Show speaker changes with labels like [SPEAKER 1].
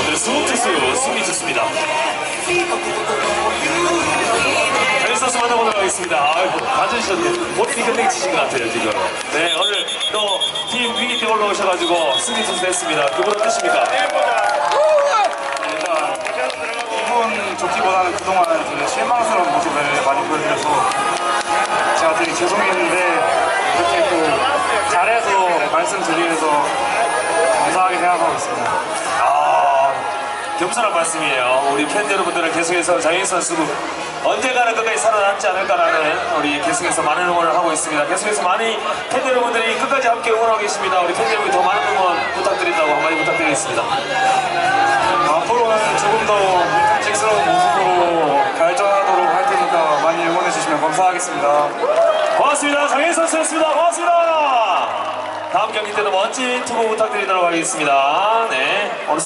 [SPEAKER 1] 오늘 수호 투수 승리 좋습니다. 헬스타스 만나보도록 하겠습니다. 아이고, 앉으셨네. 본인이 끝내기 치신 것 같아요, 지금. 네, 오늘 또 팀 위기 때 올라오셔가지고 승리 투수 됐습니다 그분 어떠십니까?
[SPEAKER 2] 네, 일단 기분 좋기보다는 그동안 되게 실망스러운 모습을 많이 보여드려서 제가 되게 죄송했는데 이렇게 또 그 잘해서 말씀드리면서 감사하게 생각하고 있습니다.
[SPEAKER 1] 아, 겸손한 말씀이에요. 우리 팬 여러분들을 계속해서 장인 선수 언젠가는 끝까지 살아남지 않을까라는 우리 계속해서 많은 응원을 하고 있습니다. 계속해서 많이 팬 여러분들이 끝까지 함께 응원하고 계십니다. 우리 팬 여러분 더 많은 응원 부탁드린다고 한마디 부탁드리겠습니다.
[SPEAKER 2] 앞으로는 조금 더 민감직스러운 모습으로 발전하도록 할 테니까 많이 응원해 주시면 감사하겠습니다.
[SPEAKER 1] 고맙습니다. 장인 선수였습니다. 고맙습니다. 다음 경기 때도 멋진 투구 부탁드리도록 하겠습니다. 네.